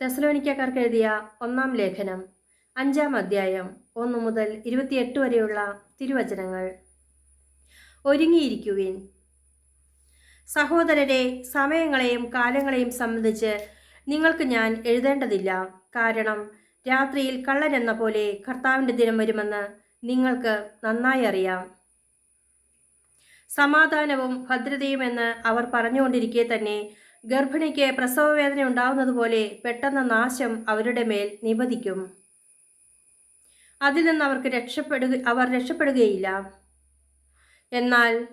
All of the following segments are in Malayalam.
തെസലോനിക്കാർക്ക് എഴുതിയ ഒന്നാം ലേഖനം അഞ്ചാം അധ്യായം ഒന്ന് മുതൽ ഇരുപത്തിയെട്ട് വരെയുള്ള തിരുവചനങ്ങൾ. ഒരുങ്ങിയിരിക്കുവിൻ. സഹോദരരെ സമയങ്ങളെയും കാലങ്ങളെയും സംബന്ധിച്ച് നിങ്ങൾക്ക് ഞാൻ എഴുതേണ്ടതില്ല. കാരണം രാത്രിയിൽ കള്ളരെന്ന പോലെ കർത്താവിന്റെ ദിനം വരുമെന്ന് നിങ്ങൾക്ക് നന്നായി അറിയാം. സമാധാനവും ഭദ്രതയുമെന്ന് അവർ പറഞ്ഞുകൊണ്ടിരിക്കെ തന്നെ ഗർഭിണിക്ക് പ്രസവവേദന ഉണ്ടാവുന്നത് പോലെ പെട്ടെന്ന് നാശം അവരുടെ മേൽ നിപതിക്കും. അതിൽ നിന്ന് അവർക്ക് രക്ഷപ്പെടുക അവർ രക്ഷപ്പെടുകയില്ല. എന്നാൽ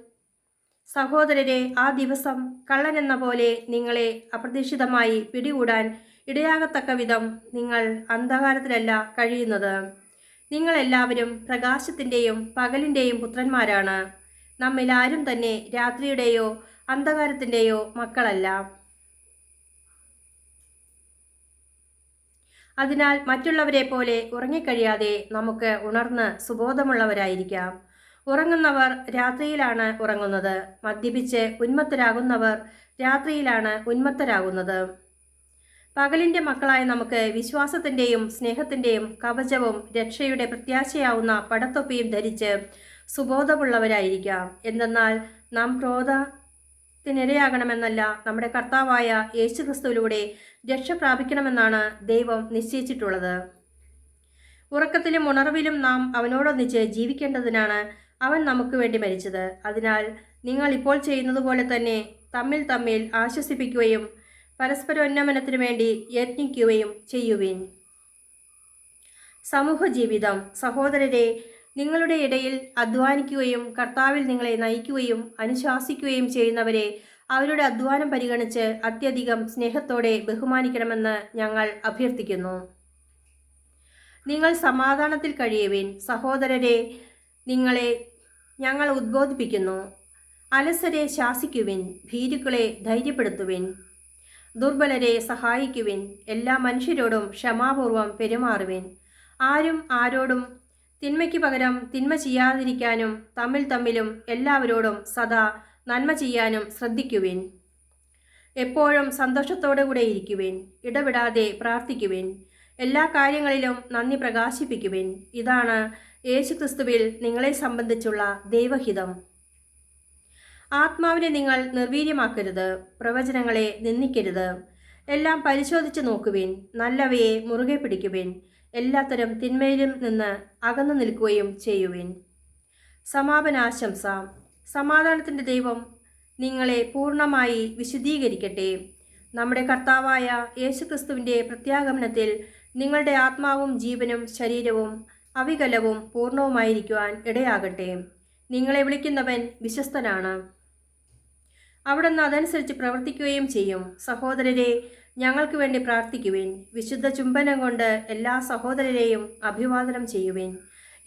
സഹോദരരെ ആ ദിവസം കള്ളൻ എന്ന പോലെ നിങ്ങളെ അപ്രതീക്ഷിതമായി പിടികൂടാൻ ഇടയാകത്തക്ക വിധം നിങ്ങൾ അന്ധകാരത്തിലല്ല കഴിയുന്നത്. നിങ്ങളെല്ലാവരും പ്രകാശത്തിന്റെയും പകലിന്റെയും പുത്രന്മാരാണ്. നമ്മിലാരും തന്നെ രാത്രിയുടെയോ അന്ധകാരത്തിന്റെയോ മക്കളല്ല. അതിനാൽ മറ്റുള്ളവരെ പോലെ ഉറങ്ങിക്കഴിയാതെ നമുക്ക് ഉണർന്ന് സുബോധമുള്ളവരായിരിക്കാം. ഉറങ്ങുന്നവർ രാത്രിയിലാണ് ഉറങ്ങുന്നത്. മദ്യപിച്ച് ഉന്മത്തരാകുന്നവർ രാത്രിയിലാണ് ഉന്മത്തരാകുന്നത്. പകലിന്റെ മക്കളായ നമുക്ക് വിശ്വാസത്തിന്റെയും സ്നേഹത്തിന്റെയും കവചവും രക്ഷയുടെ പ്രത്യാശയാവുന്ന പടത്തൊപ്പിയും ധരിച്ച് സുബോധമുള്ളവരായിരിക്കാം. എന്തെന്നാൽ നാം ക്രോധത്തിനിരയാകണമെന്നല്ല നമ്മുടെ കർത്താവായ യേശുക്രിസ്തുവിലൂടെ രക്ഷ പ്രാപിക്കണമെന്നാണ് ദൈവം നിശ്ചയിച്ചിട്ടുള്ളത്. ഉറക്കത്തിലും ഉണർവിലും നാം അവനോടൊന്നിച്ച് ജീവിക്കേണ്ടതിനാണ് അവൻ നമുക്ക് വേണ്ടി മരിച്ചത്. അതിനാൽ നിങ്ങൾ ഇപ്പോൾ ചെയ്യുന്നത് പോലെ തന്നെ തമ്മിൽ തമ്മിൽ ആശ്വസിപ്പിക്കുകയും പരസ്പരോന്നമനത്തിനു വേണ്ടി യത്നിക്കുകയും ചെയ്യുവിൻ. സമൂഹ ജീവിതം സഹോദരരെ നിങ്ങളുടെ ഇടയിൽ അധ്വാനിക്കുകയും കർത്താവിൽ നിങ്ങളെ നയിക്കുകയും അനുശാസിക്കുകയും ചെയ്യുന്നവരെ അവരുടെ അധ്വാനം പരിഗണിച്ച് അത്യധികം സ്നേഹത്തോടെ ബഹുമാനിക്കണമെന്ന് ഞങ്ങൾ അഭ്യർത്ഥിക്കുന്നു. നിങ്ങൾ സമാധാനത്തിൽ കഴിയുവിൻ സഹോദരരെ നിങ്ങളെ ഞങ്ങൾ ഉദ്ബോധിപ്പിക്കുന്നു. അലസരെ ശാസിക്കുവിൻ ഭീരുക്കളെ ധൈര്യപ്പെടുത്തുവിൻ. ദുർബലരെ സഹായിക്കുവിൻ എല്ലാ മനുഷ്യരോടും ക്ഷമാപൂർവം പെരുമാറുവിൻ. ആരും ആരോടും തിന്മയ്ക്ക് പകരം തിന്മ ചെയ്യാതിരിക്കാനും തമ്മിൽ തമ്മിലും എല്ലാവരോടും സദാ നന്മ ചെയ്യാനും ശ്രദ്ധിക്കുവിൻ. എപ്പോഴും സന്തോഷത്തോടു കൂടെ ഇരിക്കുവിൻ. ഇടപെടാതെ പ്രാർത്ഥിക്കുവിൻ. എല്ലാ കാര്യങ്ങളിലും നന്ദി പ്രകാശിപ്പിക്കുവിൻ. ഇതാണ് യേശുക്രിസ്തുവിൽ നിങ്ങളെ സംബന്ധിച്ചുള്ള ദൈവഹിതം. ആത്മാവിനെ നിങ്ങൾ നിർവീര്യമാക്കരുത്. പ്രവചനങ്ങളെ നിന്ദിക്കരുത്. എല്ലാം പരിശോധിച്ച് നോക്കുവിൻ. നല്ലവയെ മുറുകെ പിടിക്കുവിൻ. എല്ലാത്തരം തിന്മയിലും നിന്ന് അകന്നു നിൽക്കുകയും ചെയ്യുവിൻ. സമാപനാശംസ. സമാധാനത്തിന്റെ ദൈവം നിങ്ങളെ പൂർണമായി വിശദീകരിക്കട്ടെ നമ്മുടെ കർത്താവായ യേശുക്രിസ്തുവിന്റെ പ്രത്യാഗമനത്തിൽ നിങ്ങളുടെ ആത്മാവും ജീവനും ശരീരവും അവികലവും പൂർണവുമായിരിക്കുവാൻ ഇടയാകട്ടെ. നിങ്ങളെ വിളിക്കുന്നവൻ വിശ്വസ്തനാണ്. അവിടുന്ന് അതനുസരിച്ച് പ്രവർത്തിക്കുകയും ചെയ്യും. സഹോദരരെ ഞങ്ങൾക്ക് വേണ്ടി പ്രാർത്ഥിക്കുവേൻ. വിശുദ്ധ ചുംബനം കൊണ്ട് എല്ലാ സഹോദരരെയും അഭിവാദനം ചെയ്യുവേൻ.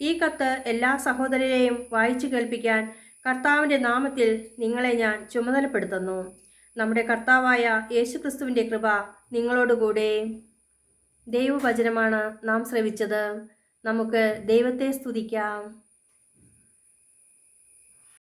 ഈ കത്ത് എല്ലാ സഹോദരരെയും വായിച്ചു കേൾപ്പിക്കാൻ കർത്താവിന്റെ നാമത്തിൽ നിങ്ങളെ ഞാൻ ചുമതലപ്പെടുത്തുന്നു. നമ്മുടെ കർത്താവായ യേശുക്രിസ്തുവിന്റെ കൃപ നിങ്ങളോടുകൂടെ ദൈവവചനമാണ് നാം ശ്രവിച്ചത്. നമുക്ക് ദൈവത്തെ സ്തുതിക്കാം.